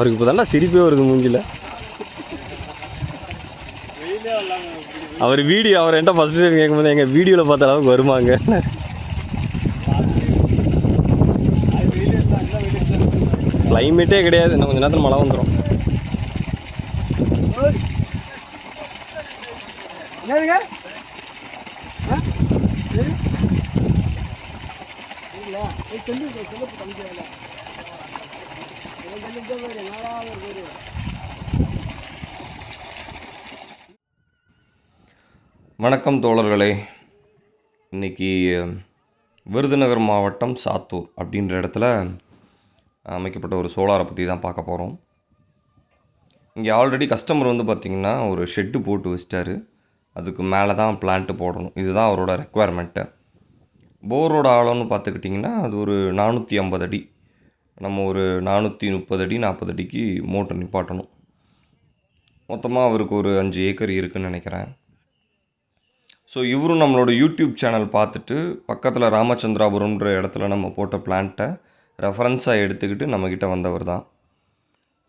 அவருக்கு இப்போ தானே சிரிப்பே வருது மூஞ்சில் அவர் வீடியோ அவர் என்கிட்ட ஃபஸ்ட் டைம் கேட்கும்போது எங்கள் வீடியோவில் பார்த்த அளவுக்கு வருமாங்க. கிளைமேட்டே கிடையாது. இன்னும் கொஞ்ச நேரத்தில் மழை வந்துடும் என்னதுங்க? வணக்கம் தோழர்களே. இன்னைக்கு விருதுநகர் மாவட்டம் சாத்தூர் அப்படின்ற இடத்துல அமைக்கப்பட்ட ஒரு சோலாரை பற்றி தான் பார்க்க போகிறோம் இங்கே ஆல்ரெடி கஸ்டமர் வந்து பார்த்திங்கன்னா ஒரு ஷெட்டு போட்டு வச்சிட்டாரு. அதுக்கு மேலே தான் பிளான்ட்டு போடணும். இதுதான் அவரோட ரெக்குவயர்மெண்ட்டு போரோட ஆழம்னு பார்த்துக்கிட்டிங்கன்னா அது ஒரு நானூற்றி ஐம்பது அடி. நம்ம ஒரு நானூற்றி முப்பது அடி நாற்பது அடிக்கு மோட்டர் நிப்பாட்டணும். மொத்தமாக அவருக்கு ஒரு அஞ்சு ஏக்கர் இருக்குதுன்னு நினைக்கிறேன். ஸோ இவரும் நம்மளோட யூடியூப் சேனல் பார்த்துட்டு பக்கத்தில் ராமச்சந்திராபுரம்ன்ற இடத்துல நம்ம போட்ட பிளான்ட்டை ரெஃபரன்ஸாக எடுத்துக்கிட்டு நம்மக்கிட்ட வந்தவர் தான்.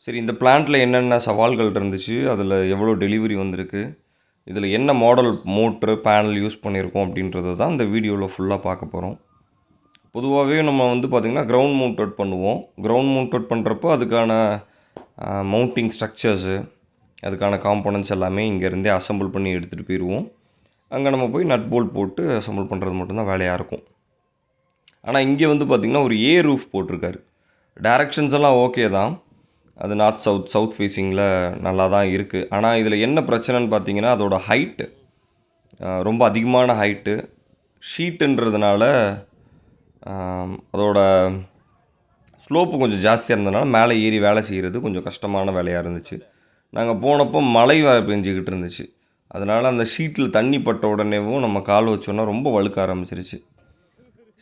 சரி இந்த பிளான்ட்டில் என்னென்ன சவால்கள் இருந்துச்சு அதில் எவ்வளோ டெலிவரி வந்திருக்கு இதில் என்ன மாடல் மோட்ரு பேனல் யூஸ் பண்ணியிருக்கோம் அப்படின்றத தான் இந்த வீடியோவில் ஃபுல்லாக பார்க்க போகிறோம் பொதுவாகவே நம்ம வந்து பார்த்திங்கன்னா கிரவுண்ட் மவுண்டட் பண்ணுவோம். கிரவுண்ட் மவுண்டட் பண்ணுறப்போ அதுக்கான மவுண்டிங் ஸ்ட்ரக்சர்ஸு அதுக்கான காம்போனன்ட்ஸ் எல்லாமே இங்கேருந்தே அசம்பிள் பண்ணி எடுத்துகிட்டு போயிடுவோம். அங்கே நம்ம போய் நட் போல்ட் போட்டு அசம்பிள் பண்ணுறது மட்டும்தான் வேலையாக இருக்கும். ஆனால் இங்கே வந்து பார்த்திங்கன்னா ஒரு ஏ ரூஃப் போட்டிருக்காரு. டேரக்ஷன்ஸ் எல்லாம் ஓகே தான். அது நார்த் சவுத் சவுத் ஃபேஸிங்கில் நல்லா தான் இருக்குது ஆனால் இதில் என்ன பிரச்சனைன்னு பார்த்தீங்கன்னா அதோட ஹைட்டு ரொம்ப அதிகமான ஹைட்டு ஷீட்டுன்றதுனால அதோட ஸ்லோப்பு கொஞ்சம் ஜாஸ்தியாக இருந்ததுனால மேலே ஏறி வேலை செய்கிறது கொஞ்சம் கஷ்டமான வேலையாக இருந்துச்சு. நாங்கள் போனப்போ மழை வேறு பெஞ்சிக்கிட்டு இருந்துச்சு. அதனால் அந்த ஷீட்டில் தண்ணி பட்ட உடனேவும் நம்ம கால் வச்சோன்னா ரொம்ப வழுக்க ஆரம்பிச்சிருச்சு.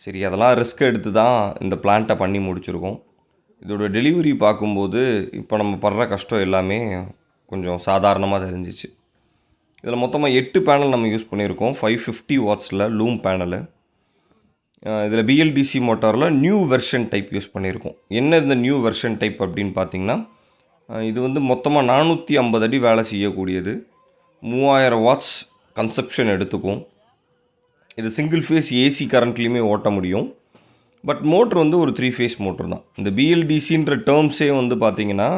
சரி அதெல்லாம் ரிஸ்க் எடுத்து தான் இந்த பிளான்ட்டை பண்ணி முடிச்சிருக்கோம். இதோட டெலிவரி பார்க்கும்போது இப்போ நம்ம படுற கஷ்டம் எல்லாமே கொஞ்சம் சாதாரணமாக தெரிஞ்சிச்சு. இதில் மொத்தமாக எட்டு பேனல் நம்ம யூஸ் பண்ணியிருக்கோம். ஃபைவ் ஃபிஃப்டி வாட்ஸில் லூம் பேனலு இதில் பிஎல்டிசி மோட்டாரில் நியூ வெர்ஷன் டைப் யூஸ் பண்ணியிருக்கோம். என்ன இந்த நியூ வெர்ஷன் டைப் அப்படின்னு பார்த்தீங்கன்னா இது வந்து மொத்தமாக நானூற்றி ஐம்பது அடி வேலை செய்யக்கூடியது. மூவாயிரம் வாட்ஸ் கன்சப்ஷன் எடுத்துக்கும். இது சிங்கிள் ஃபேஸ் ஏசி கரண்ட்லேயுமே ஓட்ட முடியும். பட் மோட்ரு வந்து ஒரு த்ரீ ஃபேஸ் மோட்ரு தான். இந்த பிஎல்டிசின்ற டேர்ம்ஸே வந்து பார்த்தீங்கன்னா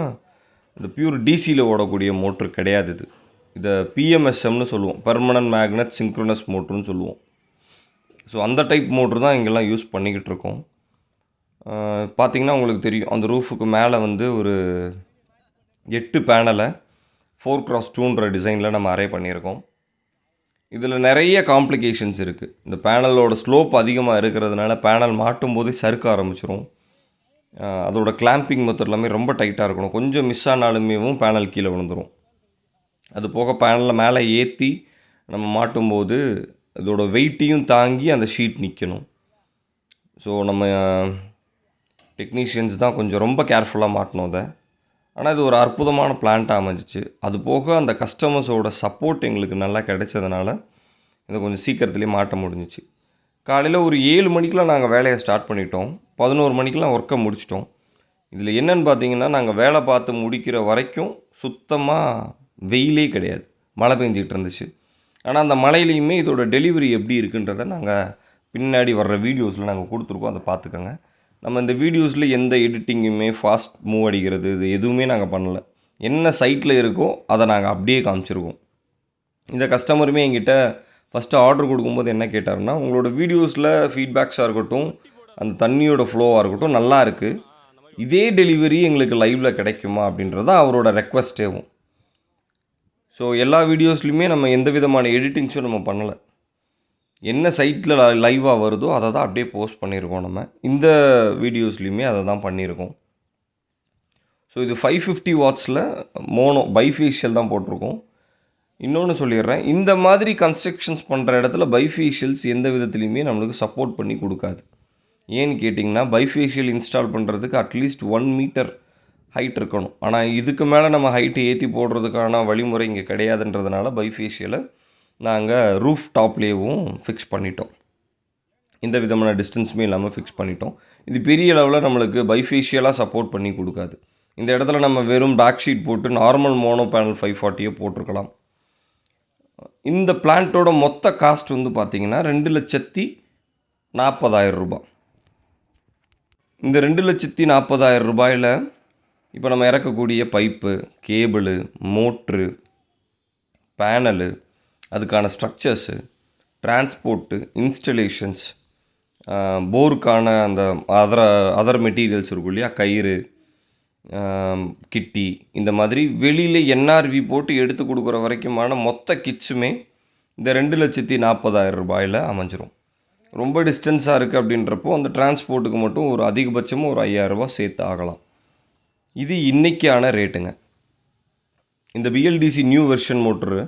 இந்த பியூர் டிசியில் ஓடக்கூடிய மோட்ரு கிடையாது இது. இதை பிஎம்எஸ்எம்னு சொல்லுவோம். பெர்மனன்ட் மேக்னட் சிங்க்ரோனஸ் மோட்ருன்னு சொல்லுவோம். ஸோ அந்த டைப் மோட்ரு தான் இங்கெல்லாம் யூஸ் பண்ணிக்கிட்டு இருக்கோம் பார்த்திங்கன்னா பார்த்தீங்கன்னா உங்களுக்கு தெரியும் அந்த ரூஃபுக்கு மேலே வந்து ஒரு எட்டு பேனலை ஃபோர் கிராஸ் டூன்ற டிசைனில் நம்ம அரே பண்ணியிருக்கோம். இதில் நிறைய காம்ப்ளிகேஷன்ஸ் இருக்குது இந்த பேனலோட ஸ்லோப் அதிகமாக இருக்கிறதுனால பேனல் மாட்டும் போதே சறுக்க ஆரம்பிச்சிரும். அதோட கிளாம்பிங் மெத்தட் எல்லாமே ரொம்ப டைட்டாக இருக்கணும். கொஞ்சம் மிஸ் ஆனாலுமேவும் பேனல் கீழே விழுந்துடும் அது போக பேனலில் மேலே ஏற்றி நம்ம மாட்டும்போது இதோட வெயிட்டையும் தாங்கி அந்த ஷீட் நிற்கணும் ஸோ நம்ம uh, டெக்னீஷியன்ஸ் தான் கொஞ்சம் ரொம்ப கேர்ஃபுல்லாக மாட்டணும் அதை. ஆனால் இது ஒரு அற்புதமான பிளான்ட் அமைஞ்சிச்சு. அது போக அந்த கஸ்டமர்ஸோட சப்போர்ட் எங்களுக்கு நல்லா கிடைச்சதுனால இதை கொஞ்சம் சீக்கிரத்துலேயே மாட்ட முடிஞ்சிச்சு. காலையில் ஒரு ஏழு மணிக்கெலாம் நாங்கள் வேலையை ஸ்டார்ட் பண்ணிட்டோம். பதினோரு மணிக்கெலாம் ஒர்க்கை முடிச்சிட்டோம். இதில் என்னன்னு பார்த்தீங்கன்னா நாங்கள் வேலை பார்த்து முடிக்கிற வரைக்கும் சுத்தமாக வெயிலே கிடையாது. மழை பெஞ்சிக்கிட்டு இருந்துச்சு. ஆனால் அந்த மலையிலையுமே இதோட டெலிவரி எப்படி இருக்குன்றதை நாங்கள் பின்னாடி வர்ற வீடியோஸில் நாங்கள் கொடுத்துருக்கோம். அதை பார்த்துக்கோங்க. நம்ம இந்த வீடியோஸில் எந்த எடிட்டிங்குமே ஃபாஸ்ட் மூவ் அடிக்கிறது இது எதுவுமே நாங்கள் பண்ணலை. என்ன சைட்டில் இருக்கோ அதை நாங்கள் அப்படியே காமிச்சிருக்கோம். இந்த கஸ்டமருமே எங்கிட்ட ஃபஸ்ட்டு ஆர்டர் கொடுக்கும்போது என்ன கேட்டாருன்னா உங்களோட வீடியோஸில் ஃபீட்பேக்ஸாக இருக்கட்டும் அந்த தண்ணியோட ஃப்ளோவாக இருக்கட்டும் நல்லா இருக்குது இதே டெலிவரி எங்களுக்கு லைவில் கிடைக்குமா? அப்படின்றது தான் அவரோட ரெக்வஸ்ட்டேவும் ஸோ எல்லா வீடியோஸ்லையுமே நம்ம எந்த விதமான எடிட்டிங்ஸும் நம்ம பண்ணலை. என்ன சைட்டில் லைவாக வருதோ அதை தான் அப்படியே போஸ்ட் பண்ணியிருக்கோம் நம்ம. இந்த வீடியோஸ்லையுமே அதை தான் பண்ணியிருக்கோம் ஸோ இது ஃபைவ் ஃபிஃப்டி வாட்ஸில் மோனோ பைஃபேஷியல் தான் போட்டிருக்கோம். இன்னொன்று சொல்லிடுறேன். இந்த மாதிரி கன்ஸ்ட்ரக்ஷன்ஸ் பண்ணுற இடத்துல பைஃபேஷியல்ஸ் எந்த விதத்துலையுமே நம்மளுக்கு சப்போர்ட் பண்ணி கொடுக்காது. ஏன்னு கேட்டிங்கன்னா பைஃபேஷியல் இன்ஸ்டால் பண்ணுறதுக்கு at least one meter height இருக்கணும். ஆனால் இதுக்கு மேலே நம்ம ஹைட்டு ஏற்றி போடுறதுக்கான வழிமுறை இங்கே கிடையாதுன்றதுனால பைஃபேஷியலை நாங்கள் ரூஃப் டாப்லேயும் ஃபிக்ஸ் பண்ணிட்டோம். எந்த விதமான டிஸ்டன்ஸுமே இல்லாமல் ஃபிக்ஸ் பண்ணிட்டோம். இது பெரிய லெவலில் நம்மளுக்கு பைஃபேஷியலாக சப்போர்ட் பண்ணி கொடுக்காது. இந்த இடத்துல நம்ம வெறும் பேக் ஷீட் போட்டு நார்மல் மோனோ பேனல் ஃபைவ் ஃபார்ட்டியே போட்டிருக்கலாம். இந்த பிளான்ட்டோட மொத்த காஸ்ட் வந்து பார்த்திங்கன்னா ரெண்டு லட்சத்தி நாற்பதாயிரம் ரூபாய். இந்த ரெண்டு லட்சத்தி நாற்பதாயிரம் ரூபாயில் இப்போ நம்ம இறக்கக்கூடிய பைப்பு கேபிளு மோட்ரு பேனலு அதுக்கான ஸ்ட்ரக்சர்ஸு டிரான்ஸ்போர்ட்டு இன்ஸ்டலேஷன்ஸ் போருக்கான அந்த அதர அதர் மெட்டீரியல்ஸ் இருக்கும் இல்லையா? கயிறு கிட்டி இந்த மாதிரி வெளியில் என்ஆர்வி போட்டு எடுத்து கொடுக்குற வரைக்குமான மொத்த கிட்ஸுமே இந்த ரெண்டு லட்சத்தி நாற்பதாயிரம் ரூபாயில் அமைஞ்சிரும். ரொம்ப டிஸ்டன்ஸாக இருக்குது அப்படின்றப்போ அந்த டிரான்ஸ்போர்ட்டுக்கு மட்டும் ஒரு அதிகபட்சமும் ஒரு 5000 ரூபாய் சேர்த்து ஆகலாம். இது இன்னைக்கான ரேட்டுங்க. இந்த பிஎல்டிசி நியூ வெர்ஷன் மோட்ரு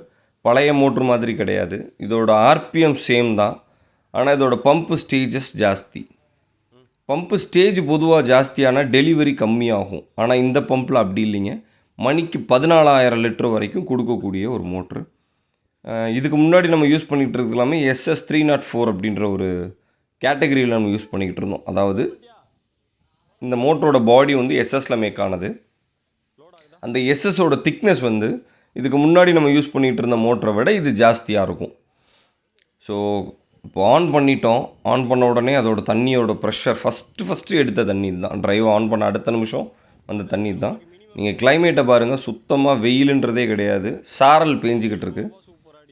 பழைய மோட்ரு மாதிரி கிடையாது. இதோட ஆர்பிஎம் சேம் தான். ஆனால் இதோட பம்பு ஸ்டேஜஸ் ஜாஸ்தி. பம்பு ஸ்டேஜ் பொதுவாக ஜாஸ்தியான டெலிவரி கம்மியாகும். ஆனால் இந்த பம்பில் அப்படி இல்லைங்க. மணிக்கு பதினாலாயிரம் லிட்டர் வரைக்கும் கொடுக்கக்கூடிய ஒரு மோட்ரு இதுக்கு முன்னாடி நம்ம யூஸ் பண்ணிகிட்டு இருக்கலாமே SS three naught four oh அப்படின்ற ஒரு கேட்டகரியில் நம்ம யூஸ் பண்ணிக்கிட்டு இருந்தோம். அதாவது இந்த மோட்டரோட பாடி வந்து எஸ்எஸ்ல மேக் ஆனது. அந்த எஸ்எஸோட திக்னஸ் வந்து இதுக்கு முன்னாடி நம்ம யூஸ் பண்ணிகிட்டு இருந்த மோட்டரை விட இது ஜாஸ்தியாக இருக்கும். ஸோ இப்போ ஆன் பண்ணிட்டோம். ஆன் பண்ண உடனே அதோட தண்ணியோட ப்ரெஷர் ஃபஸ்ட்டு ஃபஸ்ட்டு எடுத்த தண்ணி தான் ட்ரைவ் ஆன் பண்ண அடுத்த நிமிஷம் அந்த தண்ணி தான் நீங்கள் கிளைமேட்டை பாருங்கள் சுத்தமாக வெயிலுன்றதே கிடையாது. சாரல் பேஞ்சிக்கிட்டு இருக்கு.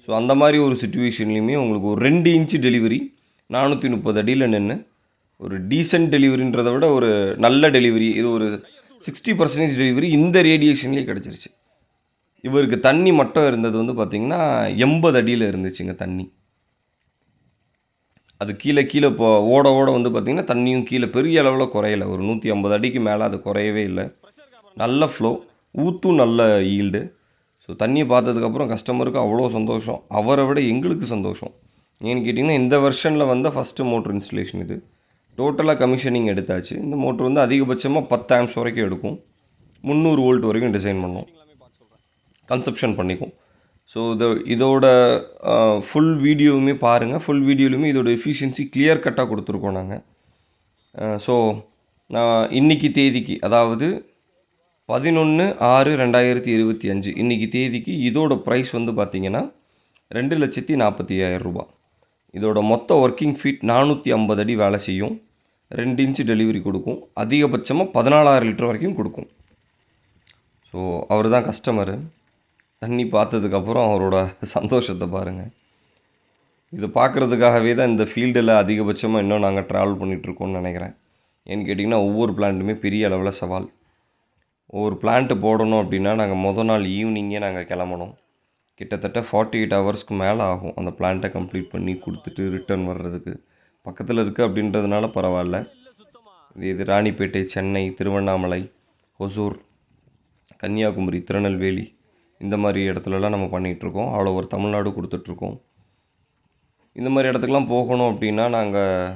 ஸோ அந்த மாதிரி ஒரு சுச்சுவேஷன்லேயுமே உங்களுக்கு ஒரு ரெண்டு இன்ச்சு டெலிவரி நானூற்றி முப்பது அடியில் நின்று ஒரு டீசென்ட் டெலிவரின்றதை விட ஒரு நல்ல டெலிவரி இது ஒரு சிக்ஸ்டி பர்சன்டேஜ் டெலிவரி இந்த ரேடியேஷன்லேயே கிடச்சிருச்சு. இவருக்கு தண்ணி மட்டும் இருந்தது வந்து பார்த்திங்கன்னா எண்பது அடியில் இருந்துச்சுங்க தண்ணி. அது கீழே கீழே இப்போ ஓட ஓட வந்து பார்த்திங்கன்னா தண்ணியும் கீழே பெரிய அளவில் குறையலை. ஒரு நூற்றி ஐம்பது அடிக்கு மேலே அது குறையவே இல்லை. நல்ல ஃப்ளோ ஊற்றும் நல்ல ஈல்டு ஸோ தண்ணியை பார்த்ததுக்கப்புறம் கஸ்டமருக்கு அவ்வளோ சந்தோஷம். அவரை விட எங்களுக்கு சந்தோஷம். ஏன்னு கேட்டிங்கன்னா இந்த வெர்ஷனில் வந்த ஃபஸ்ட்டு மோட்ரு இன்ஸ்டலேஷன் இது. டோட்டலாக கமிஷனிங் எடுத்தாச்சு. இந்த மோட்ரு வந்து அதிகபட்சமாக பத்து ஆம்ஸ் வரைக்கும் எடுக்கும். முந்நூறு வோல்ட் வரைக்கும் டிசைன் பண்ணோம். கன்செப்ஷன் பண்ணிக்கும். ஸோ இது இதோட ஃபுல் வீடியோவுமே பாருங்கள் ஃபுல் வீடியோலையுமே இதோட எஃபிஷியன்சி கிளியர் கட்டாக கொடுத்துருக்கோம் நாங்கள் ஸோ நான் இன்னைக்கு தேதிக்கு அதாவது பதினொன்று ஆறு ரெண்டாயிரத்தி இருபத்தி அஞ்சு இன்றைக்கி தேதிக்கு இதோட ப்ரைஸ் வந்து பார்த்திங்கன்னா ரெண்டு லட்சத்தி நாற்பத்தி ஐயாயிரம் ரூபாய். இதோட மொத்த ஒர்க்கிங் ஃபீட் நானூற்றி ஐம்பது அடி வேலை செய்யும். ரெண்டு இன்ச்சு டெலிவரி கொடுக்கும். அதிகபட்சமாக பதினாலாயிரம் லிட்டர் வரைக்கும் கொடுக்கும். ஸோ அவர் தான் கஸ்டமரு தண்ணி பார்த்ததுக்கப்புறம் அவரோட சந்தோஷத்தை பாருங்கள் இதை பார்க்குறதுக்காகவே தான் இந்த ஃபீல்டில் அதிகபட்சமாக இன்னும் நாங்கள் ட்ராவல் பண்ணிகிட்ருக்கோம்னு நினைக்கிறேன். ஏன்னு கேட்டிங்கன்னா ஒவ்வொரு பிளான்ட்டுமே பெரிய அளவில் சவால். ஒவ்வொரு பிளான்ட்டு போடணும் அப்படின்னா நாங்கள் மொதல் நாள் ஈவினிங்கே நாங்கள் கிளம்பணும். கிட்டத்தட்ட ஃபார்ட்டி எயிட் ஹவர்ஸ்க்கு மேலே ஆகும் அந்த பிளான்ட்டை கம்ப்ளீட் பண்ணி கொடுத்துட்டு ரிட்டர்ன் வர்றதுக்கு. பக்கத்தில் இருக்குது அப்படின்றதுனால பரவாயில்ல. இது இது ராணிப்பேட்டை சென்னை திருவண்ணாமலை ஒசூர் கன்னியாகுமரி திருநெல்வேலி இந்த மாதிரி இடத்துலலாம் நம்ம பண்ணிகிட்ருக்கோம். அவ்வளோ ஒரு தமிழ்நாடு கொடுத்துட்ருக்கோம். இந்த மாதிரி இடத்துக்குலாம் போகணும் அப்படின்னா நாங்கள்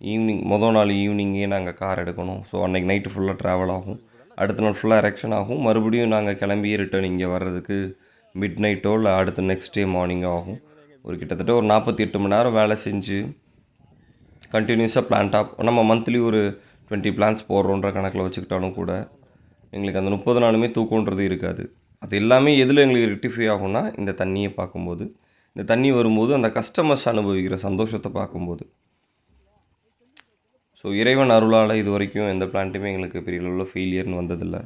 ஈவினிங் மொதல் நாள் ஈவினிங்கே நாங்கள் கார் எடுக்கணும். ஸோ அன்றைக்கி நைட்டு ஃபுல்லாக ட்ராவல் ஆகும். அடுத்த நாள் ஃபுல்லாக எரெக்ஷன் ஆகும். மறுபடியும் நாங்கள் கிளம்பி ரிட்டர்ன் இங்கே வர்றதுக்கு மிட் நைட்டோ இல்லை அடுத்த நெக்ஸ்ட் டே மார்னிங்கோ ஆகும். ஒரு கிட்டத்தட்ட ஒரு நாற்பத்தி எட்டு மணி நேரம் வேலை செஞ்சு கண்டினியூஸாக பிளான்ட்டாக நம்ம மந்த்லி ஒரு டுவெண்ட்டி பிளான்ஸ் போடுறோன்ற கணக்கில் வச்சுக்கிட்டாலும் கூட எங்களுக்கு அந்த முப்பது நாளுமே தூக்கன்றது இருக்காது. அது எல்லாமே எதில் எங்களுக்கு ரெக்டிஃபை ஆகும்னா இந்த தண்ணியை பார்க்கும்போது. இந்த தண்ணி வரும்போது அந்த கஸ்டமர்ஸ் அனுபவிக்கிற சந்தோஷத்தை பார்க்கும்போது. ஸோ இறைவன் அருளால் இது வரைக்கும் எந்த பிளான்ட்டுமே எங்களுக்கு பெரிய அளவில் ஃபெயிலியர்னு வந்ததில்லை.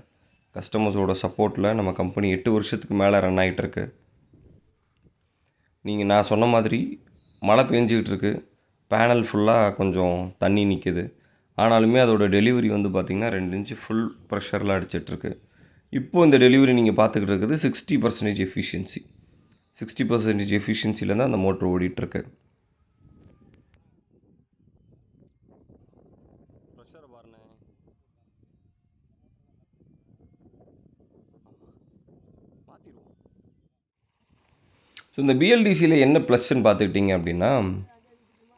கஸ்டமர்ஸோட சப்போர்ட்டில் நம்ம கம்பெனி எட்டு வருஷத்துக்கு மேலே ரன் ஆகிட்டு இருக்கு நீங்கள் நான் சொன்ன மாதிரி மழை பெஞ்சிக்கிட்டு இருக்கு பேனல் ஃபுல்லாக கொஞ்சம் தண்ணி நிற்கிது ஆனாலுமே அதோட டெலிவரி வந்து பார்த்திங்கன்னா ரெண்டு இன்ச்சு ஃபுல் ப்ரெஷரில் அடிச்சிட்ருக்கு. இப்போது இந்த டெலிவரி நீங்கள் பார்த்துக்கிட்டு இருக்குது sixty percentage efficiency sixty percentage எஃபிஷியன்சியில் தான் அந்த மோட்ரு ஓடிட்டுருக்கு. ஸோ இந்த பிஎல்டிசியில் என்ன ப்ளஸ்ன்னு பார்த்துக்கிட்டிங்க அப்படின்னா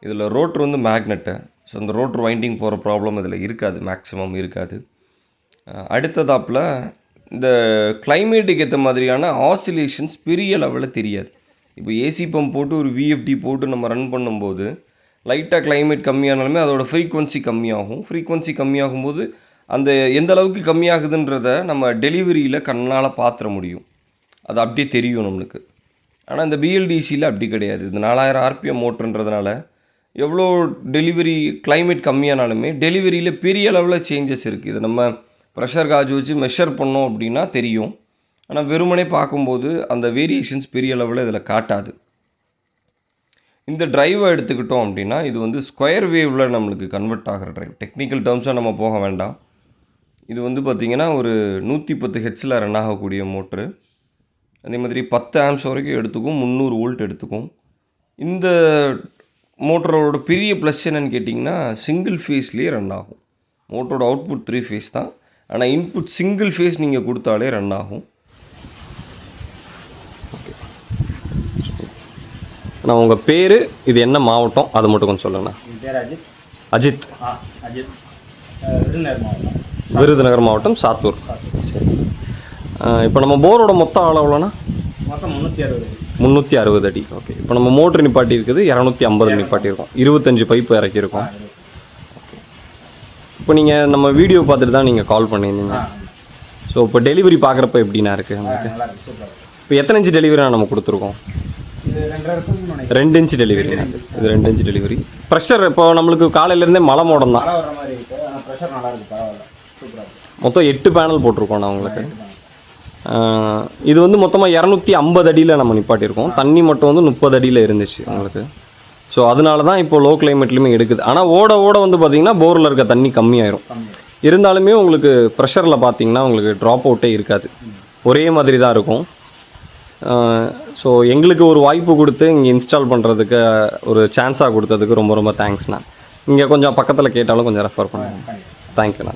இதில் ரோட்ரு வந்து மேக்னெட்டு ஸோ இந்த ரோட்ரு வைண்டிங் போகிற ப்ராப்ளம் இதில் இருக்காது மேக்ஸிமம் இருக்காது. அடுத்ததாப்பில் இந்த கிளைமேட்டுக்கு ஏற்ற மாதிரியான ஆசிலேஷன்ஸ் பெரிய லெவலில் தெரியாது. இப்போ ஏசி பம்ப் போட்டு ஒரு விஎஃப்டி போட்டு நம்ம ரன் பண்ணும்போது லைட்டாக கிளைமேட் கம்மியானாலுமே அதோடய ஃப்ரீக்வன்சி கம்மியாகும். ஃப்ரீக்வன்சி கம்மியாகும்போது அந்த எந்த அளவுக்கு கம்மியாகுதுன்றத நம்ம டெலிவரியில் கண்ணால் பார்த்துற முடியும். அது அப்படியே தெரியும் நம்மளுக்கு. ஆனால் இந்த பிஎல்டிசியில் அப்படி கிடையாது. இது நாலாயிரம் ஆர்பிஎம் மோட்டருன்றதுனால எவ்வளோ டெலிவரி கிளைமேட் கம்மியானாலுமே டெலிவரியில் பெரிய அளவில் சேஞ்சஸ் இருக்குது இது நம்ம ப்ரெஷர் காஜ் வச்சு மெஷர் பண்ணோம் அப்படின்னா தெரியும். ஆனால் வெறுமனே பார்க்கும்போது அந்த வேரியேஷன்ஸ் பெரிய அளவில் இதில் காட்டாது. இந்த ட்ரைவை எடுத்துக்கிட்டோம் அப்படின்னா இது வந்து ஸ்கொயர் வேவில் நம்மளுக்கு கன்வெர்ட் ஆகிற ட்ரைவ் டெக்னிக்கல் டேர்ம்ஸாக நம்ம போக வேண்டாம். இது வந்து பார்த்திங்கன்னா ஒரு நூற்றி பத்து ஹெச்சில் ரன் ஆகக்கூடிய மோட்ரு. அதே மாதிரி பத்து ஆம்ஸ் வரைக்கும் எடுத்துக்கும் முந்நூறு வோல்ட் எடுத்துக்கும். இந்த மோட்டரோட பெரிய ப்ளஸ் என்னன்னு கேட்டிங்கன்னா சிங்கிள் ஃபேஸ்லேயே ரன் ஆகும். மோட்டரோட அவுட்புட் த்ரீ ஃபேஸ் தான். ஆனால் இன்புட் சிங்கிள் ஃபேஸ் நீங்கள் கொடுத்தாலே ரன் ஆகும். நான் உங்கள் பேர் இது என்ன மாவட்டம் அதை மட்டும் கொஞ்சம் சொல்லுங்கண்ணா பேர் அஜித். அஜித். அஜித். அஹ், விருதுநகர் மாவட்டம். விருதுநகர் மாவட்டம் சாத்தூர். சரி. இப்போ நம்ம போரோட மொத்த அளவுலனா மொத்தம் முந்நூற்றி அறுபது முந்நூற்றி அறுபது அடி. ஓகே. இப்போ நம்ம மோட்ரு நிப்பாட்டி இருக்குது இரநூத்தி ஐம்பது நிப்பாட்டியிருக்கோம். இருபத்தஞ்சு பைப்பு இறக்கியிருக்கோம். இப்போ நீங்கள் நம்ம வீடியோ பார்த்துட்டு தான் நீங்கள் கால் பண்ணியிருந்தீங்க. ஸோ இப்போ டெலிவரி பார்க்குறப்ப எப்படிண்ணா இருக்குது இருக்கு. இப்போ எத்தனை இன்ச்சு டெலிவரி நம்ம கொடுத்துருக்கோம்? ரெண்டு இன்ச்சு டெலிவரி. இது ரெண்டு இன்ச்சு டெலிவரி. ப்ரெஷர் இப்போ நம்மளுக்கு காலையிலேருந்தே மலை மோடம் தான் மழை மொத்தம் எட்டு பேனல் போட்டிருக்கோம் நான் உங்களுக்கு இது வந்து மொத்தமாக இரநூத்தி ஐம்பது அடியில் நம்ம நிப்பாட்டியிருக்கோம். தண்ணி மட்டும் வந்து முப்பது அடியில் இருந்துச்சு உங்களுக்கு. ஸோ அதனால தான் இப்போ லோ கிளைமேட்லையுமே எடுக்குது. ஆனால் ஓட ஓட வந்து பார்த்தீங்கன்னா போரில் இருக்க தண்ணி கம்மியாயிரும். கம்மி இருந்தாலுமே உங்களுக்கு ப்ரெஷரில் பார்த்தீங்கன்னா உங்களுக்கு ட்ராப் அவுட்டே இருக்காது. ஒரே மாதிரி தான் இருக்கும் ஸோ எங்களுக்கு ஒரு வாய்ப்பு கொடுத்து இங்கே இன்ஸ்டால் பண்ணுறதுக்கு ஒரு சான்ஸாக கொடுத்ததுக்கு ரொம்ப ரொம்ப தேங்க்ஸ்ண்ணா இங்கே கொஞ்சம் பக்கத்தில் கேட்டாலும் கொஞ்சம் ரெஃபர் பண்ணுங்க. தேங்க்யூண்ணா